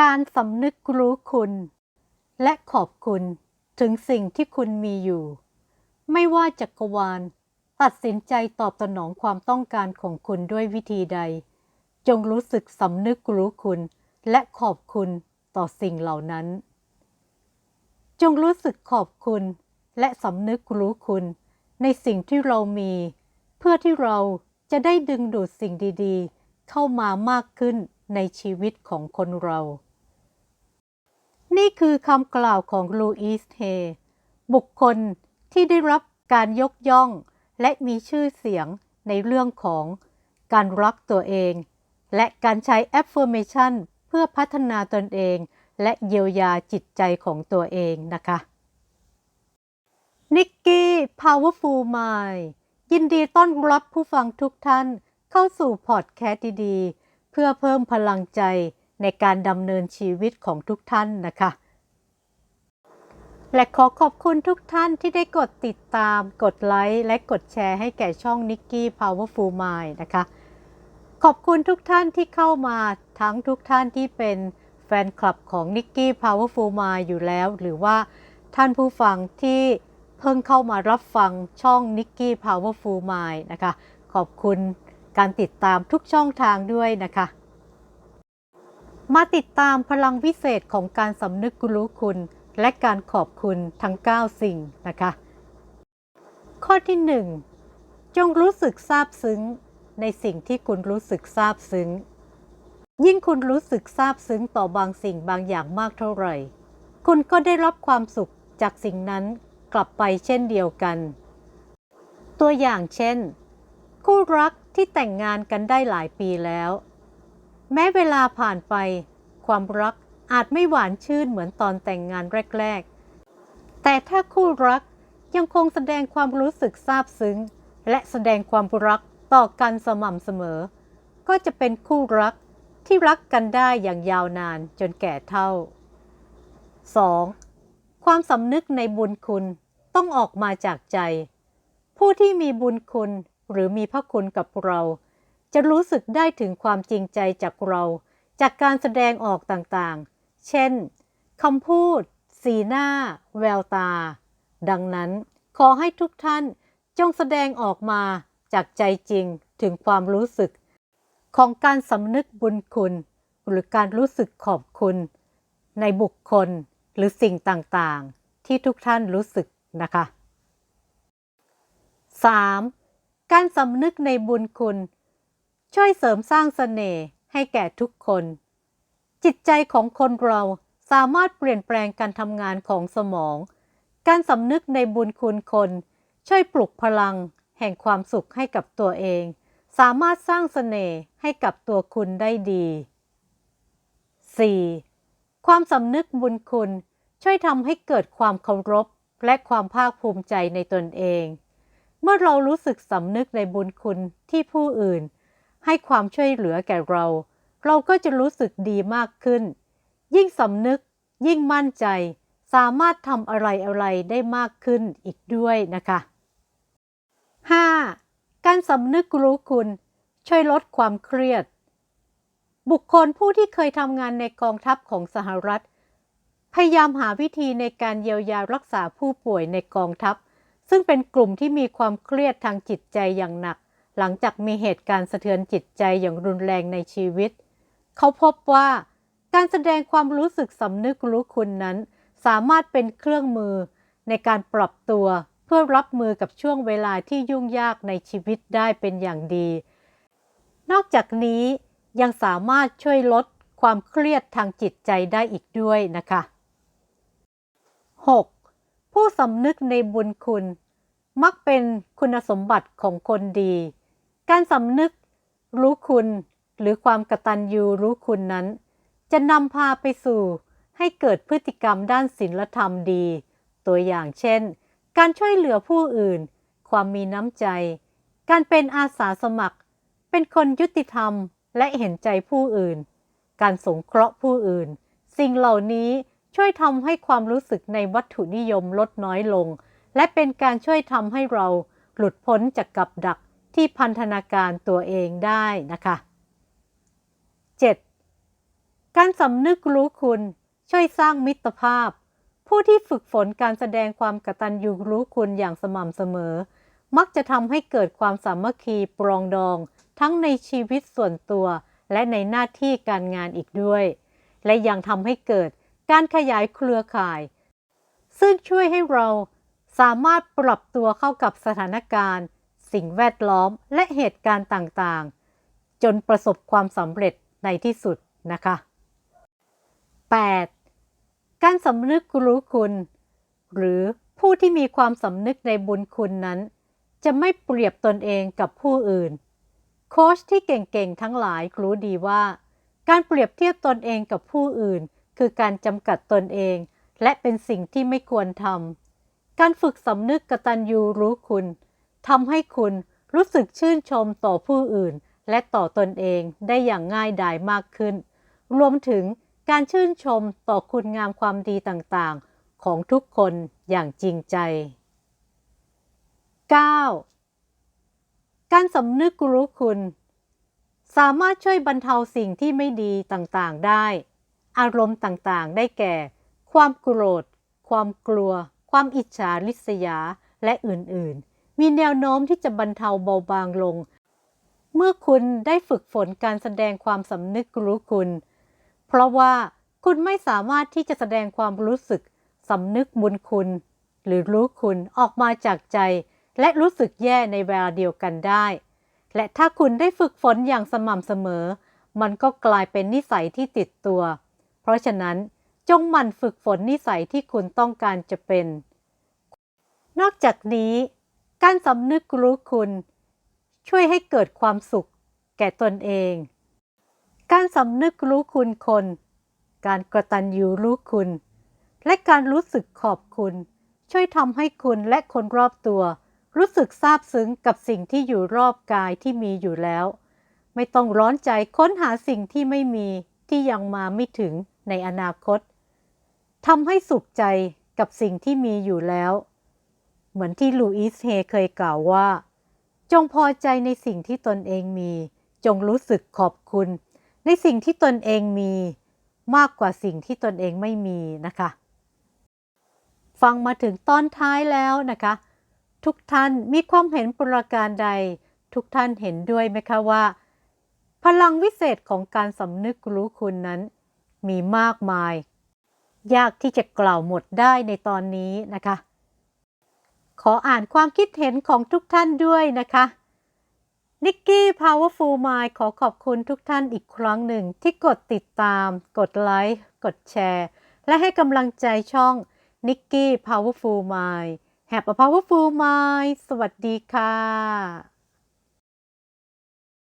การสำนึกรู้คุณ และขอบคุณถึงสิ่งที่คุณมีอยู่ ไม่ว่าจักรวาล ตัดสินใจตอบสนองความต้องการของคุณด้วยวิธีใด จงรู้สึกสำนึกรู้คุณ และขอบคุณต่อสิ่งเหล่านั้น จงรู้สึกขอบคุณ และสำนึกรู้คุณ ในสิ่งที่เรามี เพื่อที่เราจะได้ดึงดูดสิ่งดี ๆ เข้ามามากขึ้น ในชีวิตของคนเรา นี่คือคำกล่าวของลูอิสเฮบุคคลที่ได้รับการยกย่อง และมีชื่อเสียงในเรื่องของการรักตัวเอง และการใช้ affirmation เพื่อพัฒนาตนเอง และเยียวยาจิตใจของตัวเองนะคะนิกกี้ Powerful Mind ยินดีต้อนรับผู้ฟังทุกท่านเข้าสู่พอดแคสต์ดีๆ เพื่อเพิ่มพลังใจในการดำเนินชีวิตของทุกท่านนะคะ และขอขอบคุณทุกท่านที่ได้กดติดตาม กดไลค์ และกดแชร์ให้แก่ช่อง Nicky Powerful Mind นะคะ ขอบคุณทุกท่านที่เข้ามาทั้งทุกท่านที่เป็นแฟนคลับของ Nicky Powerful Mind อยู่แล้ว หรือว่าท่านผู้ฟังที่เพิ่งเข้ามารับฟังช่อง Nicky Powerful Mind นะคะ ขอบคุณ การติดตามทุกช่องทางด้วยนะคะ มาติดตามพลังวิเศษของการสำนึกรู้คุณ และการขอบคุณทั้ง 9 สิ่งนะคะ ข้อที่ 1 จงรู้สึกซาบซึ้ง ในสิ่งที่คุณรู้สึกซาบซึ้ง ยิ่งคุณรู้สึกซาบซึ้งต่อบางสิ่งบางอย่างมากเท่าไหร่ คุณก็ได้รับความสุขจากสิ่งนั้นกลับไปเช่นเดียวกัน ตัวอย่างเช่น คู่รัก ที่แต่งงานกันได้หลายปีแล้ว แม้เวลาผ่านไป ความรักอาจไม่หวานชื่นเหมือนตอนแต่งงานแรก ๆ แต่ถ้าคู่รักยังคงแสดงความรู้สึกซาบซึ้ง และแสดงความรักต่อกันสม่ำเสมอ ก็จะเป็นคู่รักที่รักกันได้อย่างยาวนานจนแก่เท่า 2. ความสำนึกในบุญคุณต้องออกมาจากใจ ผู้ที่มีบุญคุณ หรือมีพระคุณกับเรา จะรู้สึกได้ถึงความจริงใจจากเรา จากการแสดงออกต่างๆ เช่นคำพูด สีหน้า แววตา ดังนั้นขอให้ทุกท่านจงแสดงออกมาจากใจจริงถึงความรู้สึก ของการสำนึกบุญคุณ หรือการรู้สึกขอบคุณ ในบุคคลหรือสิ่งต่างๆ ที่ทุกท่านรู้สึกนะคะ 3. การสำนึกในบุญคุณ ช่วยเสริมสร้างเสน่ห์ให้แก่ทุกคน จิตใจของคนเราสามารถเปลี่ยนแปลงการทำงานของสมอง การสำนึกในบุญคุณคน ช่วยปลุกพลัง แห่งความสุขให้กับตัวเอง สามารถสร้างเสน่ห์ให้กับตัวคุณได้ดี 4. ความสำนึกบุญคุณ ช่วยทำให้เกิดความเคารพและความภาคภูมิใจในตนเอง เมื่อเรารู้สึกสำนึกในบุญคุณที่ผู้อื่น ให้ความช่วยเหลือแก่เรา เราก็จะรู้สึกดีมากขึ้น ยิ่งสำนึก ยิ่งมั่นใจ สามารถทำอะไรอะไรได้มากขึ้นอีกด้วยนะคะ 5. การสำนึกรู้คุณ ช่วยลดความเครียด บุคคลผู้ที่เคยทำงานในกองทัพของสหรัฐ พยายามหาวิธีในการเยียวยารักษาผู้ป่วยในกองทัพ ซึ่งเป็นกลุ่มที่มีความเครียดทางจิตใจอย่างหนัก หลังจากมีเหตุการณ์สะเทือนจิตใจอย่างรุนแรงในชีวิต เขาพบว่า การแสดงความรู้สึกสำนึกรู้คุณนั้น สามารถเป็นเครื่องมือ ในการปรับตัวเพื่อรับมือกับช่วงเวลาที่ยุ่งยากในชีวิตได้เป็นอย่างดี นอกจากนี้ยังสามารถช่วยลดความเครียดทางจิตใจได้อีกด้วยนะคะ 6. ผู้สำนึกในบุญคุณ มักเป็นคุณสมบัติของคนดี การสำนึกรู้คุณหรือความกตัญญูรู้คุณนั้น จะนำพาไปสู่ให้เกิดพฤติกรรมด้านศีลธรรมดี ตัวอย่างเช่น การช่วยเหลือผู้อื่น ความมีน้ำใจ การเป็นอาสาสมัคร เป็นคนยุติธรรมและเห็นใจผู้อื่น การสงเคราะห์ผู้อื่น สิ่งเหล่านี้ ช่วยทำให้ความรู้สึกในวัตถุนิยมลดน้อยลง และเป็นการช่วยทำให้เราหลุดพ้นจากกับดักที่พันธนาการตัวเองได้นะคะ 7. การสำนึกรู้คุณ ช่วยสร้างมิตรภาพ ผู้ที่ฝึกฝนการแสดงความกตัญญูรู้คุณอย่างสม่ำเสมอ มักจะทำให้เกิดความสามัคคีปรองดอง ทั้งในชีวิตส่วนตัว และในหน้าที่การงานอีกด้วย และยังทำให้เกิด การขยายเครือข่าย ซึ่งช่วยให้เราสามารถปรับตัวเข้ากับสถานการณ์ สิ่งแวดล้อมและเหตุการณ์ต่างๆ จนประสบความสำเร็จในที่สุดนะคะ 8. การสำนึกรู้คุณ หรือผู้ที่มีความสำนึกในบุญคุณนั้น จะไม่เปรียบตนเองกับผู้อื่น โค้ชที่เก่งๆ ทั้งหลายรู้ดีว่า การเปรียบเทียบตนเองกับผู้อื่น คือการจำกัดตนเอง และเป็นสิ่งที่ไม่ควรทำการฝึกสำนึกกตัญญูรู้คุณทำให้คุณรู้สึกชื่นชมต่อผู้อื่น และต่อตนเองได้อย่างง่ายดายมากขึ้น รวมถึงการชื่นชมต่อคุณงามความดีต่างๆ ของทุกคนอย่างจริงใจ 9. การสำนึกรู้คุณ สามารถช่วยบรรเทาสิ่งที่ไม่ดีต่างๆ ได้ อารมณ์ต่างๆ ได้แก่ ความโกรธ ความกลัว ความอิจฉาริษยา และอื่นๆ มีแนวโน้มที่จะบรรเทาเบาบางลง เมื่อคุณได้ฝึกฝนการแสดงความสำนึกรู้คุณ เพราะว่าคุณไม่สามารถที่จะแสดงความรู้สึกสำนึกบุญคุณ หรือรู้คุณออกมาจากใจ และรู้สึกแย่ในเวลาเดียวกันได้ และถ้าคุณได้ฝึกฝนอย่างสม่ำเสมอ มันก็กลายเป็นนิสัยที่ติดตัว เพราะฉะนั้นจงหมั่นฝึกฝนนิสัยที่คุณต้องการจะเป็น นอกจากนี้ การสำนึกรู้คุณ ช่วยให้เกิดความสุข แก่ตนเอง การสำนึกรู้คุณคน การกระตันยูรู้คุณ และการรู้สึกขอบคุณ ช่วยทำให้คุณและคนรอบตัว รู้สึกซาบซึ้งกับสิ่งที่อยู่รอบกายที่มีอยู่แล้ว ไม่ต้องร้อนใจค้นหาสิ่งที่ไม่มีที่ยังมาไม่ถึง ในอนาคตทำให้สุขใจกับสิ่งที่มีอยู่แล้ว เหมือนที่ลูอิสเฮเคยกล่าวว่า จงพอใจในสิ่งที่ตนเองมี จงรู้สึกขอบคุณ ในสิ่งที่ตนเองมีมากกว่าสิ่งที่ตนเองไม่มีนะคะ ฟังมาถึงตอนท้ายแล้วนะคะ ทุกท่านมีความเห็นประการใด ทุกท่านเห็นด้วยไหมคะว่า พลังวิเศษของการสำนึกรู้คุณนั้น มีมากมาย ยากที่จะกล่าวหมดได้ในตอนนี้นะคะ ขออ่านความคิดเห็นของทุกท่านด้วยนะคะนิกกี้ Powerful Mind ขอขอบคุณทุกท่านอีกครั้งหนึ่งที่กดติดตาม กดไลค์ กดแชร์ และให้กำลังใจช่องนิกกี้ Powerful Mind Have a Powerful Mind สวัสดีค่ะ